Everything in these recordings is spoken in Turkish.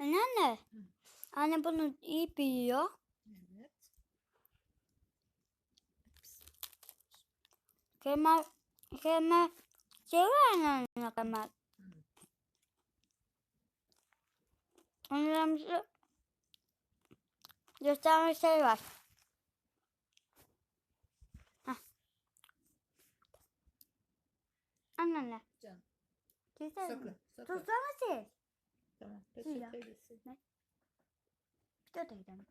Anne. Anne bunu iyi biliyor. Evet. Kemal, Kemal sever anne Kemal. Bize gösterme şey var. Hah. Anne. Canım. Sakın. Sakın. Tutsana siz. Tamam. İyi ya. Peçeteyle sil. Bir de gidelim.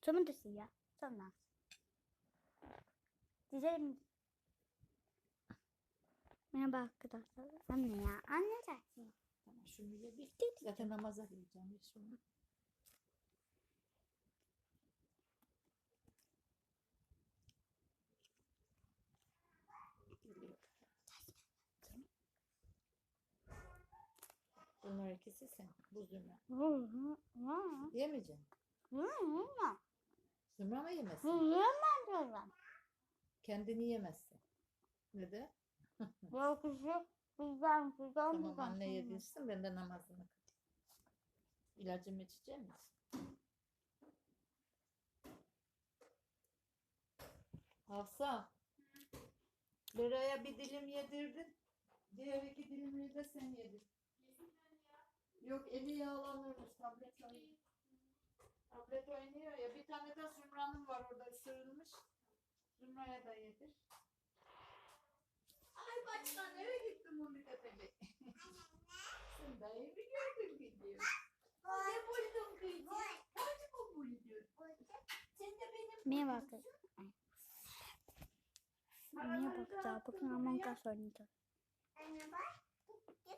Sonra da ya. Sonra. Güzelim. Merhaba arkadaşlar. Anne ya. Anne dersin. Tamam şunu ye bitti. Zaten namaza gideceğim. Şunu. Bunlar ikisi sen. Bu zümra. Yemeyeceksin. Zümra mı Hı yemezsin? yemem diyorum. Kendini yemezsin. Neden? Yok kızı. Kızdan kızdan Tamam anne yedirsin ben de namazını kılayım. İlacımı içecek misin? Hafsa. Bera'ya bir dilim yedirdin. Diğer iki dilimleri de sen yedin. Yok eli yağlanırmış tablet oynuyor. Tablet oynuyor ya. Bir tane de Zümra'nın var orada ısırılmış. Zümra'ya da yedir. Ay başka nereye gittin bu müdefeli? Sen dayı mı gördün gidiyor? Ne buldun kızım? Kaç mı buldun? Sen de benim Merhaba arkadaşlar. Merhaba arkadaşlar. Bugün Among Us oynayacağız. Ya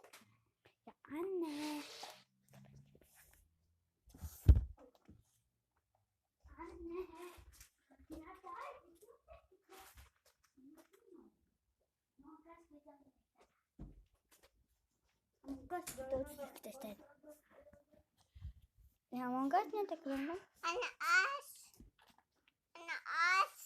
anne. Anne. Among Us videosu arkadaşlar. Ya Among Us ne takılıyor? Anne aç. Anne aç.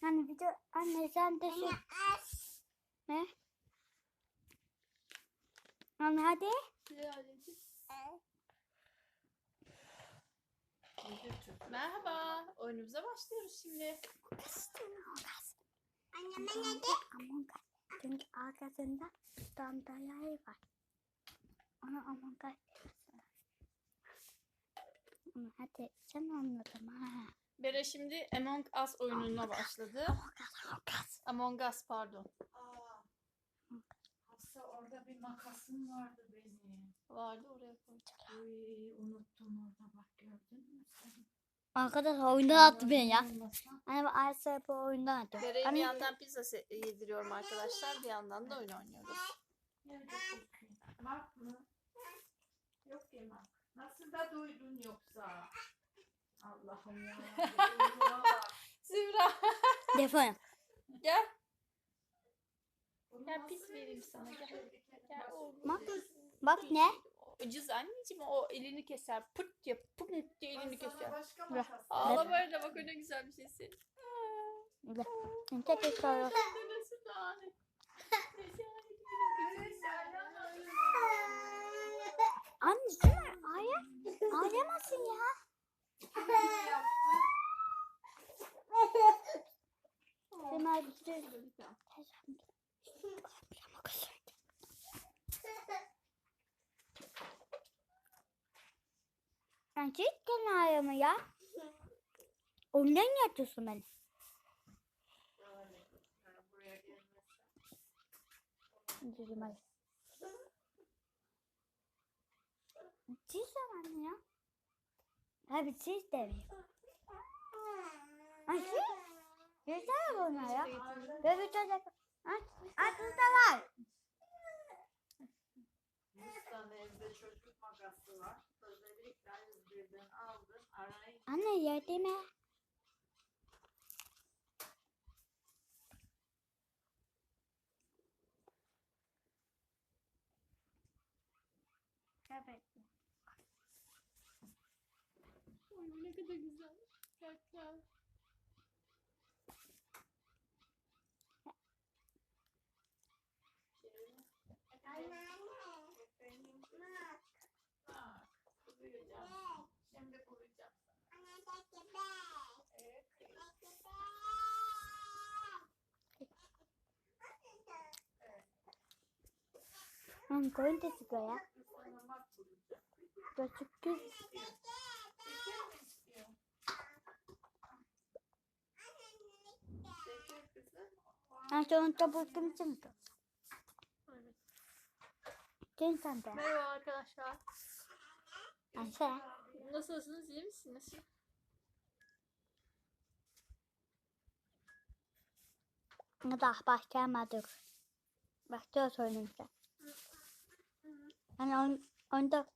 Hani video anne sen de şu Anne aç. ne? Anne hadi. Merhaba. Oyunumuza başlıyoruz şimdi. Anne ben hadi. Among Us. Çünkü arkasında sandalye var. Ona Among Us. Ama hadi sen anladım ha. Bere şimdi Among Us oyununa başladı. Among Us, Among Us. Among Us pardon. Aa, Hafsa orada bir makasım vardı benim. Vardı oraya koyacağım. Uy, unuttum orada bak gördün mü sen? Arkadaşlar oyundan attı beni ya. Ben Ayşe bu oyundan attı. Bere'ye bir Anne, yandan pizza se- yediriyorum arkadaşlar. Bir yandan da oyun oynuyoruz. Nerede? Mark mı? Yok ki Mark. Nasıl da duydun yoksa? Allah'ım ya. Zümra telefon. gel. Nasıl pis vereyim sana, gel. verirsin? Gel oğlum. Bak, bak ne? Ucuz anneciğim o elini keser. Pıt diye pıt diye elini keser. başka Ver. Ağla böyle bak öyle güzel bir şeysin. Gel. Tek soru. Neresi daha ne? Anne sen ağla. Ağlamasın ya. Bir şey Sen kenarı mı ya? Ondan yatıyorsun beni. Üzülüm hadi. Çiz zamanı ya. Abi çiz demeyin. Ay çiz. Yeter buna ya. Böyle çocuk. Aç. Aç burada var. Yüz tane evde çocuk makası var. Özellikle 101'den aldım. Arayın. Anne? Evet. Oy, ne kadar güzel. Gerçekten. Gözük kız. Şeker mi istiyor? Şeker kızım. Ben sonunda buldum şimdi. Evet. Sen sen de. Merhaba arkadaşlar. Ayşe. Nasılsınız? iyi misiniz? Daha başlamadık. Başlıyoruz oyunumuza. Yani on, onda...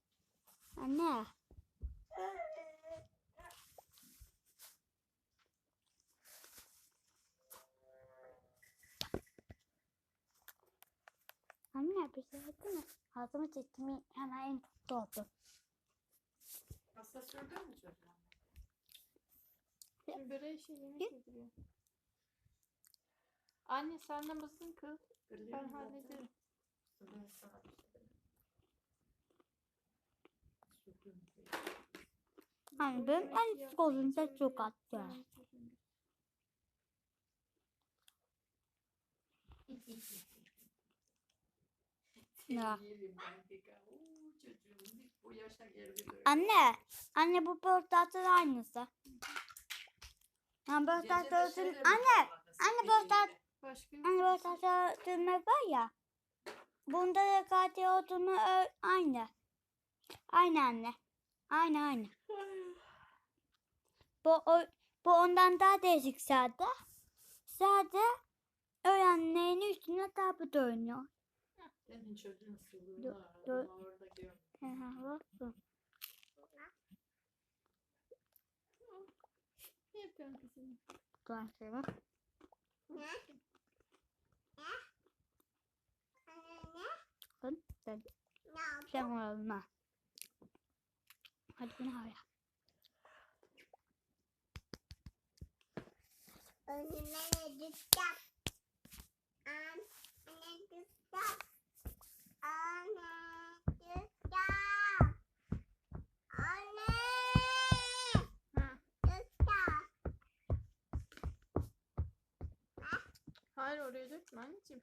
Anne. Anne bir şey yaptı mı? Ağzımı çektiğimi hemen en kötü oldu. Hasta sürdün mü çocuğa? Şimdi böreği şey yemek yediriyor. Anne sen namazını kıl. Ben hallederim. Ben sana bir şey demem. Sürdüm. Hani benim en sık olunca çok attı. Ya. Anne, anne bu portatın aynısı. Yani portatın anne, anne portat, anne portatın var ya. Bunda da katil olduğunu aynı. Aynı anne. Aynı aynı. Bu o, bu ondan daha değişik sadece. Sadece öğrenlerin üstüne tabi dönüyor. Senin çocuğun sılığını aradım orada gör. Hı hı, olsun. ne yapıyorsun kızım? Dur şöyle. Bakın, ben sen olma. Hadi beni ara. Önüme düşeceğim. Anne düşeceğim. Anne düşeceğim. Anne Ha. düşeceğim. Hayır oraya dökme anneciğim.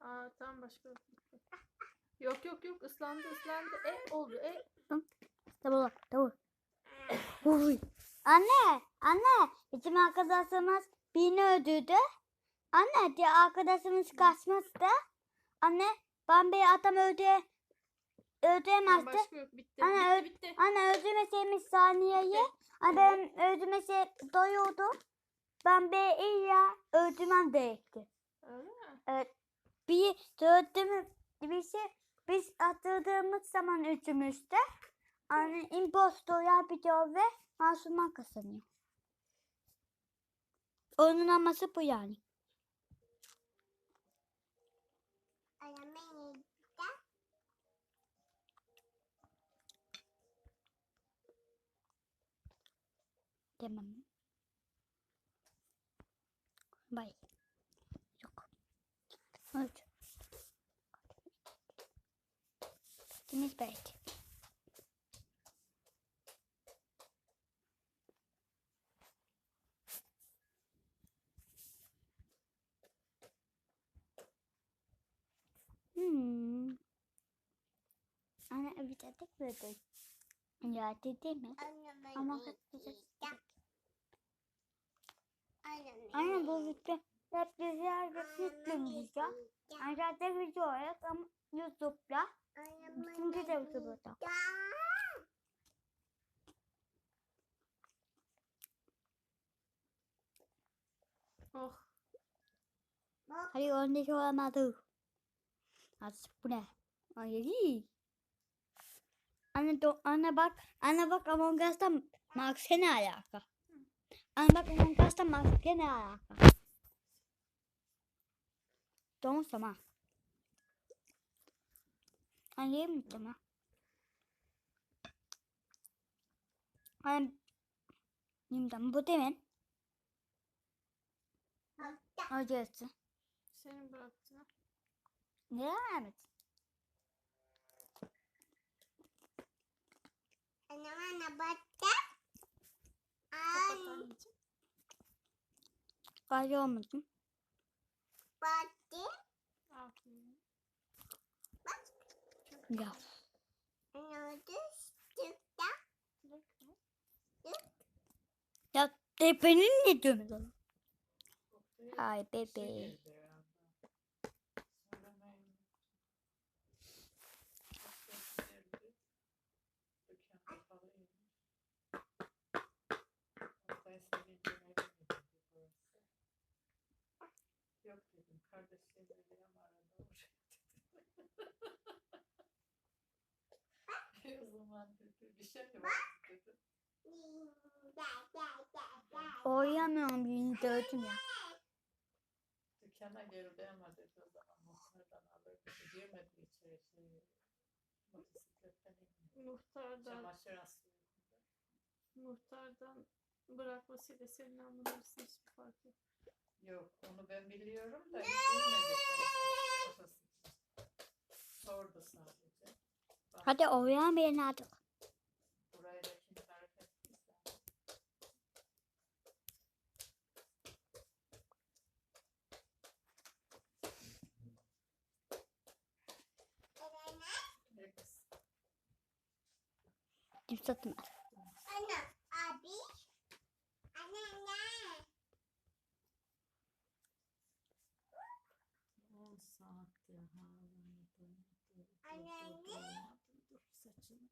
Aa tamam başka yok. Yok yok yok ıslandı ıslandı. E oldu e. Tamam, tamam. Uy. Anne, anne, bizim arkadaşımız birini öldürdü. Anne, diye arkadaşımız kaçmıştı. Anne, ben bir adam öldü, Tamam, öldüremezdi. başka yok bitti. Bitti bitti. Anne öldürmeseymiş saniyeyi. Anne benim öldürmesi doyuyordu. Ben bir illa öldürmem gerekti. Öyle mi? Evet. Bir dördümü birisi biz atıldığımız zaman üçümüzde hani impostor yapıyor ve masumlar kazanıyor. Onun aması bu yani. Demem. Bay. Yok. Evet. Deniz belki. Dedik böyle. Ya dedi mi? Anne Ama düşeceğim. Anne bu video hep güzel bir yükleyeceğim. Aşağıda video olarak ama YouTube'da. Çünkü de YouTube'da. Oh. Hadi onu olamadı. Artık bu ne? Ay. Anne, do, anne bak, anne bak Among Us'ta maske ne alaka? Anne bak Among Us'ta maske ne alaka? Doğum sama. Anne yiyeyim mi sama? Anne, yiyeyim bu demin. Acısı. Senin bıraktığını. Ne evet. Anama ne battı? Gayrı olmadım. Battı. Aferin. Bak. Ya. Ne oldu? Çıktı. Ya tepenin ne diyorum? Ay bebeğim. Şey, o zaman dedi bir şey mi var dedi. Oynamıyorum birini dövdüm ya. Dükkana geldi ama dedi o zaman muhtardan alır dedi. Girmedi içeri şey. Motosikletten indi. Muhtardan, Çamaşır asıyor. muhtardan bırakmasıyla senin anlaması hiçbir fark yok. Yok onu ben biliyorum da girmedi şey. Motosiklet. Sordu sadece. Hadi oynayan birini artık. Burayı da kim tarif ettiyse. Ne kız? Dip satın al. Anne abi. Anne anne. 10 saattir havaladım. Anne. Dur saçını.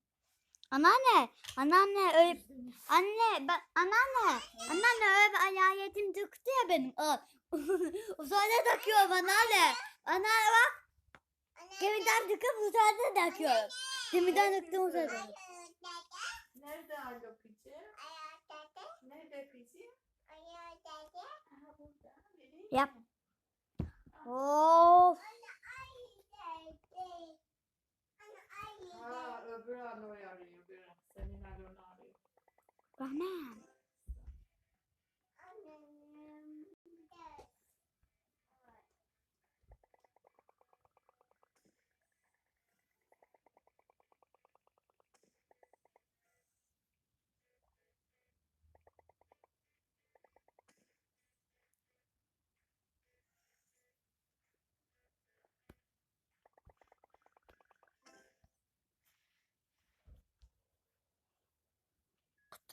Anneanne, anneanne öyle anne ben anneanne anneanne öyle bir ayayetim çıktı ya benim. Al. Uzayda takıyorum anneanne. Anneanne bak gemiden çıkıp uzayda takıyorum. Gemiden çıktım uzayda. Nerede alo? Ayakta. Nerede? Ayakta. Aha burada. Yap. mi? Of. Ha öbür aloyu arıyor. Bir. Senin alonu arıyor.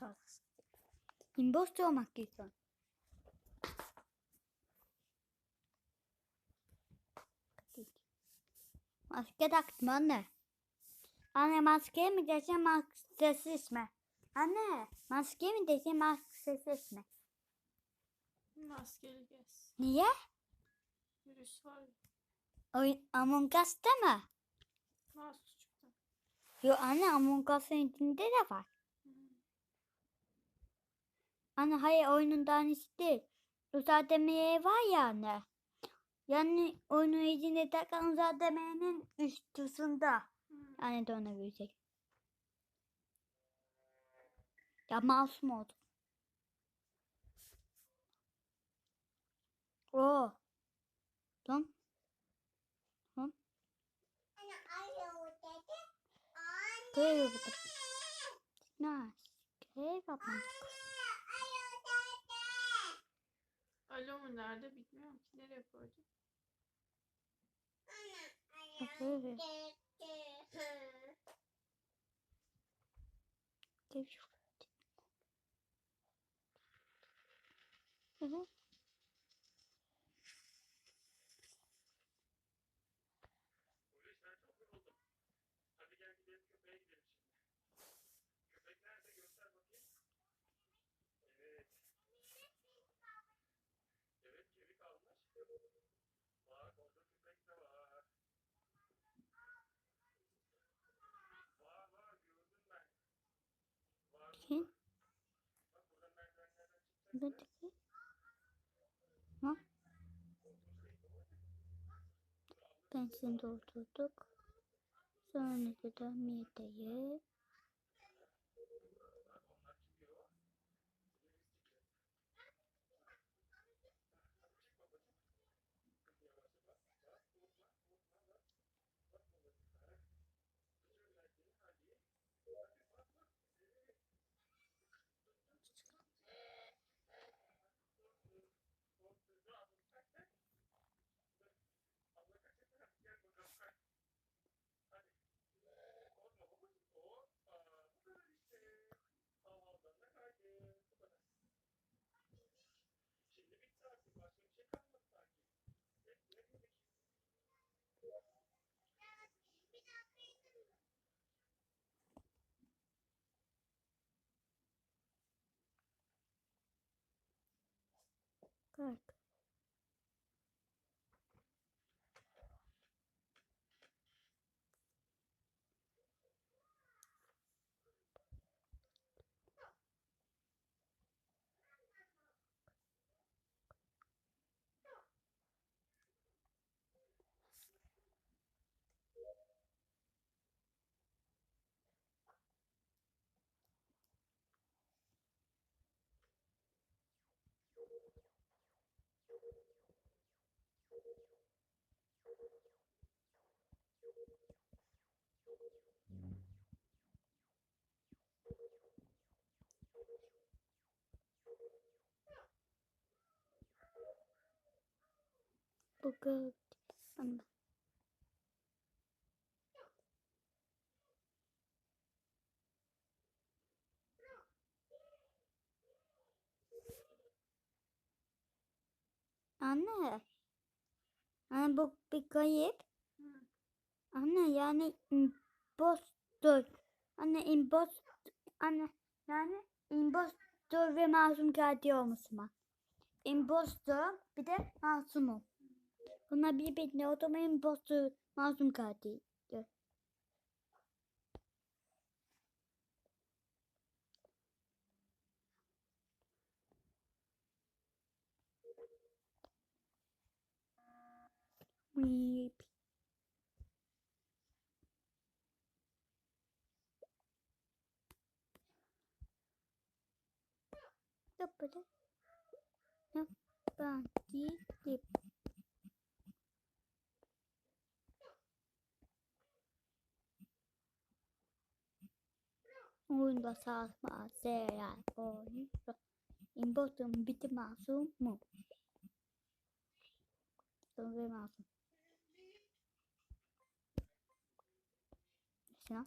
Kutarız. İmposter olmak gerekiyor. Maske taktım anne. Anne maske mi diyeceğim maskesiz mi? Anne maske mi diyeceğim maskesiz mi? Maskeli gez. Niye? Virüs var. Oyun Among Us'ta mı? Mouse küçükten. Yo anne Among Us'ın içinde de var. Anne hayır oyunun tanesi değil. Uzak demeye var ya anne. Yani oyunun içinde takan uzak demeyenin üstüsünde. Hmm. Ona görecek. Ya masum oldu. Oo. Lan. Köy yapıp. Nice. Köy yapıp. Alo mu nerede bilmiyorum ki. Nereye koydun? Köy Köy Buradaki. Ha? Benzin doldurduk. Sonra da mideyi. так. Bu gördü. Ama Anne. Anne bu bir kayıp. Hı. Anne yani impostor. Anne impostor. Anne yani impostor ve masum katil olmuş mu? Impostor bir de masumum. Bunlar birbirine o zaman impostor masum katil. Weep. Yapıda. Yapıda. Dip. Oyunda saçma şeyler oynuyor. İmpostum bitti masum mu? Sonra masum. な。